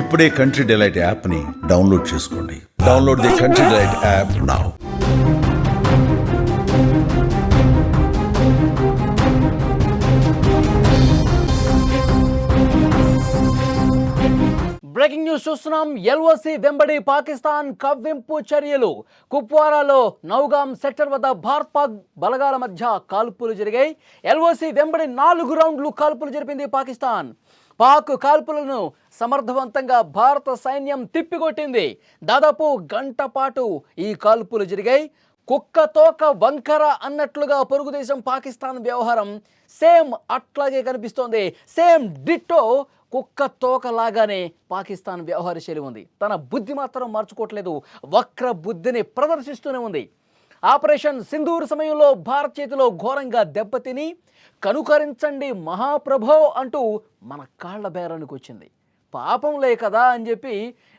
ఇప్పుడే country delight యాప్ని download చేసుకోండి. Download the country delight app now breaking news చూస్తున్నాం. ఎల్ఓసి వెంబడి పాకిస్తాన్ కవ్వింపు చర్యలు. కుప్వారాలో నౌగాం సెక్టర్ వద్ద భారత్ పాక్ బలగాల మధ్య కాల్పులు జరిగాయి. ఎల్ఓసి వెంబడి నాలుగు రౌండ్లు కాల్పులు జరిపింది పాకిస్తాన్. పాక్ కాల్పులను సమర్థవంతంగా భారత సైన్యం తిప్పికొట్టింది. దాదాపు గంట పాటు ఈ కాల్పులు జరిగాయి. కుక్క తోక వంకర అన్నట్లుగా పొరుగుదేశం పాకిస్తాన్ వ్యవహారం సేమ్ అట్లాగే కనిపిస్తోంది. సేమ్ డిట్టో కుక్క తోక లాగానే పాకిస్తాన్ వ్యవహార శైలి ఉంది. తన బుద్ధి మాత్రం మార్చుకోవట్లేదు. వక్ర బుద్ధిని ప్రదర్శిస్తూనే ఉంది. ఆపరేషన్ సింధూర్ సమయంలో భారత్ చేతిలో ఘోరంగా దెబ్బతిని కనుకరించండి మహాప్రభో అంటూ మన కాళ్ళ బేరానికి వచ్చింది. పాపంలే కదా అని చెప్పి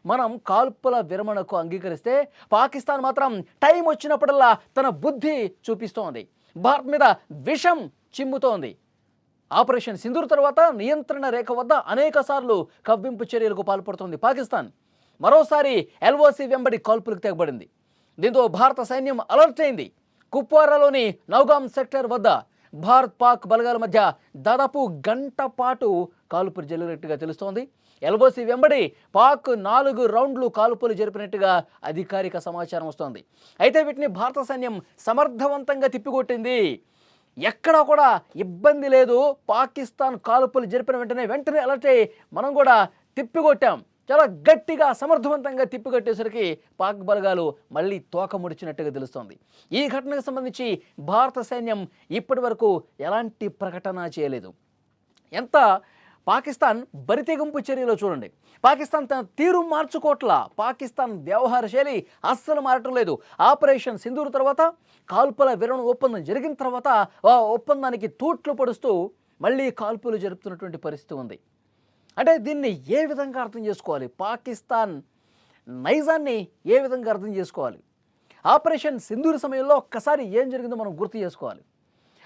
మనం కాల్పుల విరమణకు అంగీకరిస్తే పాకిస్తాన్ మాత్రం టైం వచ్చినప్పుడల్లా తన బుద్ధి చూపిస్తోంది. భారత్ మీద విషం చిమ్ముతోంది. ఆపరేషన్ సింధూర్ తర్వాత నియంత్రణ రేఖ వద్ద అనేక సార్లు కవ్వింపు చర్యలకు పాల్పడుతోంది పాకిస్తాన్. మరోసారి ఎల్ఓసి వెంబడి కాల్పులకు తెగబడింది. దీంతో భారత సైన్యం అలర్ట్ అయింది. కుప్వారాలోని నౌగాం సెక్టర్ వద్ద భారత్ పాక్ బలగాల మధ్య దాదాపు గంట పాటు కాల్పులు జరిగినట్టుగా తెలుస్తోంది. ఎల్బోసి వెంబడి పాక్ నాలుగు రౌండ్లు కాల్పులు జరిపినట్టుగా అధికారిక సమాచారం వస్తోంది. అయితే వీటిని భారత సైన్యం సమర్థవంతంగా తిప్పికొట్టింది. ఎక్కడా కూడా ఇబ్బంది లేదు. పాకిస్తాన్ కాల్పులు జరిపిన వెంటనే వెంటనే అలర్ట్ అయ్యి మనం కూడా తిప్పికొట్టాం. చాలా గట్టిగా సమర్థవంతంగా తిప్పికొట్టేసరికి పాక్ బలగాలు మళ్ళీ తోక ముడిచినట్టుగా తెలుస్తోంది. ఈ ఘటనకు సంబంధించి భారత సైన్యం ఇప్పటి వరకు ఎలాంటి ప్రకటన చేయలేదు. ఎంత? పాకిస్తాన్ బరితెగింపు చర్యలో చూడండి. పాకిస్తాన్ తన తీరు మార్చుకోవట్ల పాకిస్తాన్ వ్యవహార శైలి అస్సలు మారటం లేదు. ఆపరేషన్ సింధూరు తర్వాత కాల్పుల విరమణ ఒప్పందం జరిగిన తర్వాత ఆ ఒప్పందానికి తూట్లు పడుస్తూ మళ్ళీ కాల్పులు జరుపుతున్నటువంటి పరిస్థితి ఉంది. అంటే దీన్ని ఏ విధంగా అర్థం చేసుకోవాలి? పాకిస్తాన్ నైజాన్ని ఏ విధంగా అర్థం చేసుకోవాలి? ఆపరేషన్ సింధూర్ సమయంలో ఒక్కసారి ఏం జరిగిందో మనం గుర్తు చేసుకోవాలి.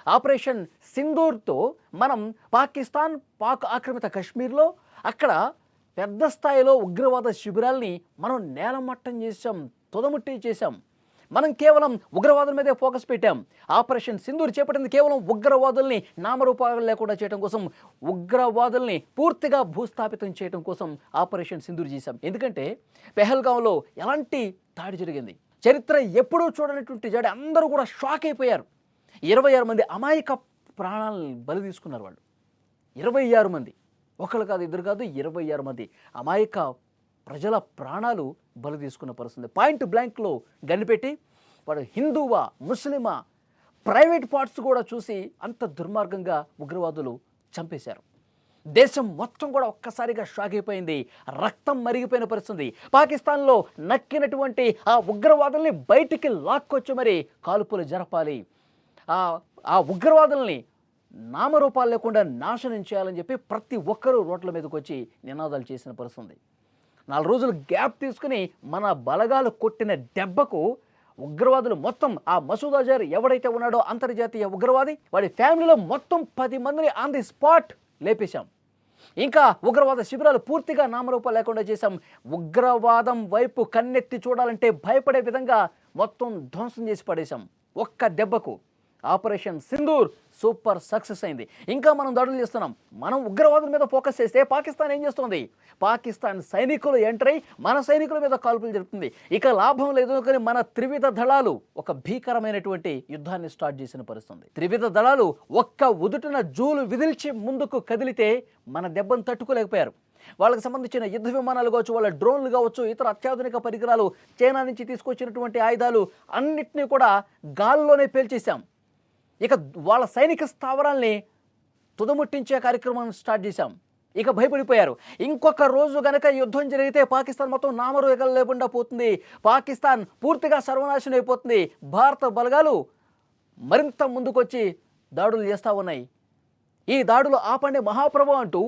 ఆపరేషన్ సింధూర్తో మనం పాకిస్తాన్ పాక్ ఆక్రమిత కశ్మీర్లో అక్కడ పెద్ద స్థాయిలో ఉగ్రవాద శిబిరాల్ని మనం నేలమట్టం చేసాం తుదముట్టి చేశాం. మనం కేవలం ఉగ్రవాదుల మీదే ఫోకస్ పెట్టాం. ఆపరేషన్ సింధూర్ చేపట్టింది కేవలం ఉగ్రవాదుల్ని నామరూపాలు లేకుండా చేయడం కోసం ఉగ్రవాదుల్ని పూర్తిగా భూస్థాపితం చేయడం కోసం ఆపరేషన్ సింధూర్ చేశాం. ఎందుకంటే పెహల్గాంలో ఎలాంటి దాడి జరిగింది? చరిత్ర ఎప్పుడూ చూడనటువంటి జాడి అందరూ కూడా షాక్ అయిపోయారు. ఇరవై ఆరు మంది అమాయక ప్రాణాలను బలి తీసుకున్నారు వాళ్ళు. ఇరవై ఆరు మంది. ఒకళ్ళు కాదు ఇద్దరు కాదు ఇరవై ఆరు మంది అమాయక ప్రజల ప్రాణాలు బలి తీసుకున్న పరిస్థితి పాయింట్ బ్లాంక్లో గనిపెట్టి వాడు హిందువా ముస్లిమా ప్రైవేట్ పార్ట్స్ కూడా చూసి అంత దుర్మార్గంగా ఉగ్రవాదులు చంపేశారు. దేశం మొత్తం కూడా ఒక్కసారిగా షాక్ అయిపోయింది. రక్తం మరిగిపోయిన పరిస్థితి. పాకిస్తాన్లో నక్కినటువంటి ఆ ఉగ్రవాదుల్ని బయటికి లాక్కొచ్చి మరి కాల్పులు జరపాలి. ఆ ఆ ఉగ్రవాదుల్ని నామరూపాలు లేకుండా నాశనం చేయాలని చెప్పి ప్రతి ఒక్కరూ రోడ్ల మీదకి వచ్చి నినాదాలు చేసిన పరిస్థితి నాలుగు రోజులు గ్యాప్ తీసుకుని మన బలగాలు కొట్టిన దెబ్బకు ఉగ్రవాదులు మొత్తం ఆ మసూద్ అజర్ ఎవడైతే ఉన్నాడో అంతర్జాతీయ ఉగ్రవాది వాడి ఫ్యామిలీలో మొత్తం పది మందిని ఆన్ ది స్పాట్ లేపేశాం. ఇంకా ఉగ్రవాద శిబిరాలు పూర్తిగా నామరూపం లేకుండా చేశాం. ఉగ్రవాదం వైపు కన్నెత్తి చూడాలంటే భయపడే విధంగా మొత్తం ధ్వంసం చేసి పడేశాం. ఒక్క దెబ్బకు ఆపరేషన్ సింధూర్ సూపర్ సక్సెస్ అయింది. ఇంకా మనం దాడులు చేస్తున్నాం. మనం ఉగ్రవాదుల మీద ఫోకస్ చేస్తే పాకిస్తాన్ ఏం చేస్తుంది? పాకిస్తాన్ సైనికులు ఎంటర్ అయి మన సైనికుల మీద కాల్పులు జరుపుతుంది. ఇక లాభం లేదు కానీ మన త్రివిధ దళాలు ఒక భీకరమైనటువంటి యుద్ధాన్ని స్టార్ట్ చేసిన పరిస్థితుంది. త్రివిధ దళాలు ఒక్క ఉదుటిన జూలు విదిల్చి ముందుకు కదిలితే మన దెబ్బను తట్టుకోలేకపోయారు. వాళ్ళకి సంబంధించిన యుద్ధ విమానాలు కావచ్చు వాళ్ళ డ్రోన్లు కావచ్చు ఇతర అత్యాధునిక పరికరాలు చైనా నుంచి తీసుకొచ్చినటువంటి ఆయుధాలు అన్నిటినీ కూడా గాల్లోనే పేల్చేశాం. ఇక వాళ్ళ సైనిక స్థావరాల్ని తుదముట్టించే కార్యక్రమం స్టార్ట్ చేశాం. ఇక భయపడిపోయారు. ఇంకొక రోజు గనక యుద్ధం జరిగితే పాకిస్తాన్ మొత్తం నామరూకలు లేకుండా పోతుంది. పాకిస్తాన్ పూర్తిగా సర్వనాశనం అయిపోతుంది. భారత బలగాలు మరింత ముందుకొచ్చి దాడులు చేస్తూ ఉన్నాయి. ఈ దాడులు ఆపండి మహాప్రభు అంటూ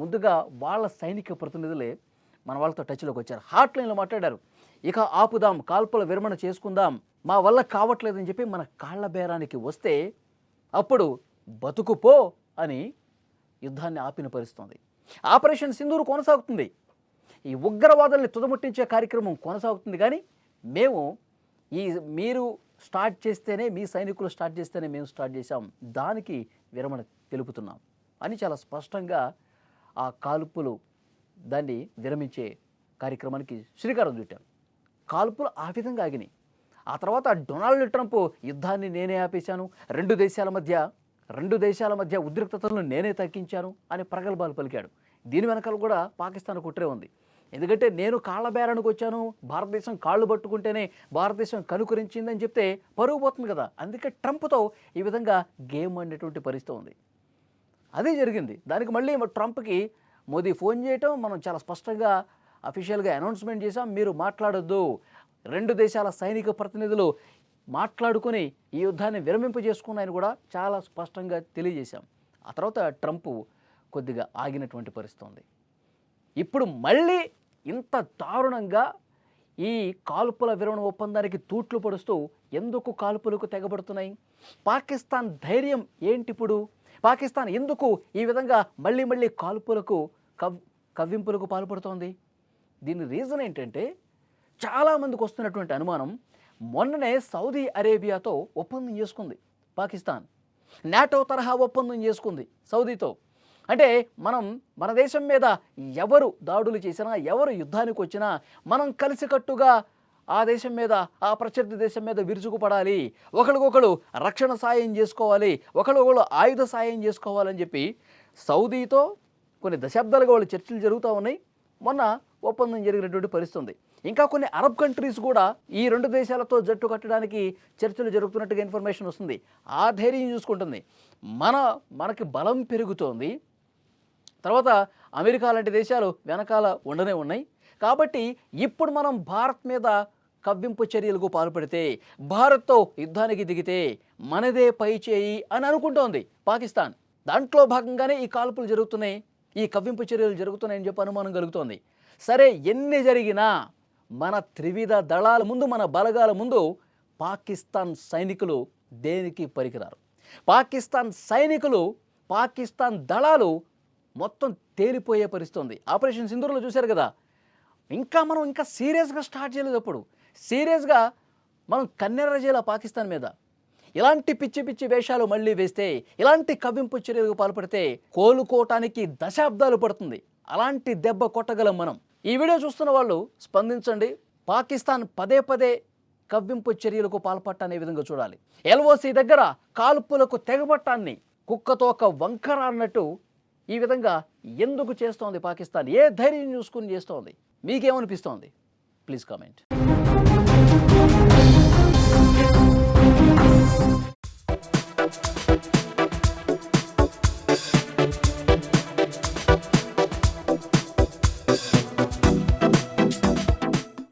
ముందుగా వాళ్ళ సైనిక ప్రతినిధులే మన వాళ్ళతో టచ్లోకి వచ్చారు. హాట్ లైన్లో మాట్లాడారు. ఇక ఆపుదాం కాల్పుల విరమణ చేసుకుందాం మా వల్ల కావట్లేదని చెప్పి మన కాళ్ళ బేరానికి వస్తే అప్పుడు బతుకుపో అని యుద్ధాన్ని ఆపిన పరిస్తుంది ఆపరేషన్ సింధూరు కొనసాగుతుంది. ఈ ఉగ్రవాదుల్ని తుదముట్టించే కార్యక్రమం కొనసాగుతుంది కానీ మేము ఈ మీరు స్టార్ట్ చేస్తేనే మీ సైనికులు స్టార్ట్ చేస్తేనే మేము స్టార్ట్ చేశాం. దానికి విరమణ తెలుపుతున్నాం అని చాలా స్పష్టంగా ఆ కాల్పులు దాన్ని విరమించే కార్యక్రమానికి శ్రీకారం చుట్టారు కాల్పులు ఆ విధంగా ఆగినాయి. ఆ తర్వాత డొనాల్డ్ ట్రంప్ యుద్ధాన్ని నేనే ఆపేశాను రెండు దేశాల మధ్య రెండు దేశాల మధ్య ఉద్రిక్తతలను నేనే తగ్గించాను అని ప్రగల్భాలు పలికాడు. దీని వెనకాల కూడా పాకిస్తాన్ కుట్రే ఉంది. ఎందుకంటే నేను కాళ్ళ బేరానికి వచ్చాను భారతదేశం కాళ్ళు పట్టుకుంటేనే భారతదేశం కనుకరించిందని చెప్తే పరుగు పోతుంది కదా. అందుకే ట్రంప్తో ఈ విధంగా గేమ్ అనేటువంటి పరిస్థితి ఉంది. అదే జరిగింది. దానికి మళ్ళీ ట్రంప్కి మోదీ ఫోన్ చేయటం మనం చాలా స్పష్టంగా అఫీషియల్గా అనౌన్స్మెంట్ చేశాం మీరు మాట్లాడొద్దు. రెండు దేశాల సైనిక ప్రతినిధులు మాట్లాడుకొని ఈ యుద్ధాన్ని విరమింపు చేసుకున్నాయని కూడా చాలా స్పష్టంగా తెలియజేశాం. ఆ తర్వాత ట్రంప్ కొద్దిగా ఆగినటువంటి పరిస్థితి ఉంది ఇప్పుడు మళ్ళీ ఇంత దారుణంగా ఈ కాల్పుల విరమణ ఒప్పందానికి తూట్లు పడుస్తూ ఎందుకు కాల్పులకు తెగబడుతున్నాయి? పాకిస్తాన్ ధైర్యం ఏంటి ఇప్పుడు? పాకిస్తాన్ ఎందుకు ఈ విధంగా మళ్ళీ మళ్ళీ కాల్పులకు కవ్ కవ్వింపులకు పాల్పడుతోంది? దీని రీజన్ ఏంటంటే చాలామందికి వస్తున్నటువంటి అనుమానం మొన్ననే సౌదీ అరేబియాతో ఒప్పందం చేసుకుంది పాకిస్తాన్. నాటో తరహా ఒప్పందం చేసుకుంది సౌదీతో. అంటే మనం మన దేశం మీద ఎవరు దాడులు చేసినా ఎవరు యుద్ధానికి వచ్చినా మనం కలిసికట్టుగా ఆ దేశం మీద ఆ ప్రత్యర్థి దేశం మీద విరుచుకుపడాలి. ఒకరికొకరు రక్షణ సాయం చేసుకోవాలి ఒకరికొకరు ఆయుధ సాయం చేసుకోవాలని చెప్పి సౌదీతో కొన్ని దశాబ్దాలుగా వాళ్ళు చర్చలు జరుగుతూ ఉన్నాయి. మొన్న ఒప్పందం జరిగినటువంటి పరిస్థితి ఉంది ఇంకా కొన్ని అరబ్ కంట్రీస్ కూడా ఈ రెండు దేశాలతో జట్టు కట్టడానికి చర్చలు జరుగుతున్నట్టుగా ఇన్ఫర్మేషన్ వస్తుంది. ఆ ధైర్యం చూసుకుంటుంది. మన మనకి బలం పెరుగుతోంది. తర్వాత అమెరికా లాంటి దేశాలు వెనకాల ఉండనే ఉన్నాయి. కాబట్టి ఇప్పుడు మనం భారత్ మీద కవ్వింపు చర్యలకు పాల్పడితే భారత్తో యుద్ధానికి దిగితే మనదే పై చేయి అని అనుకుంటోంది పాకిస్తాన్. దాంట్లో భాగంగానే ఈ కాల్పులు జరుగుతున్నాయి. ఈ కవ్వింపు చర్యలు జరుగుతున్నాయని చెప్పి అనుమానం కలుగుతోంది. సరే ఎన్ని జరిగినా మన త్రివిధ దళాల ముందు మన బలగాల ముందు పాకిస్తాన్ సైనికులు దేనికి పరికిరారు? పాకిస్తాన్ సైనికులు పాకిస్తాన్ దళాలు మొత్తం తేలిపోయే పరిస్థితి ఉంది ఆపరేషన్ సింధూర్లో చూశారు కదా? ఇంకా మనం ఇంకా సీరియస్గా స్టార్ట్ చేయలేదు అప్పుడు. సీరియస్గా మనం కన్నెర్ర చేయాల పాకిస్తాన్ మీద. ఇలాంటి పిచ్చి పిచ్చి వేషాలు మళ్ళీ వేస్తే ఇలాంటి కవ్వింపు చర్యలకు పాల్పడితే కోలుకోవటానికి దశాబ్దాలు పడుతుంది. అలాంటి దెబ్బ కొట్టగలం మనం. ఈ వీడియో చూస్తున్న వాళ్ళు స్పందించండి. పాకిస్తాన్ పదే పదే కవ్వింపు చర్యలకు పాల్పట్టనే విధంగా చూడాలి. ఎల్ఓసి దగ్గర కాల్పులకు తెగబట్టాన్ని కుక్కతో ఒక వంకర అన్నట్టు ఈ విధంగా ఎందుకు చేస్తోంది పాకిస్తాన్? ఏ ధైర్యం చూసుకుని చేస్తోంది? మీకేమనిపిస్తోంది? Please comment.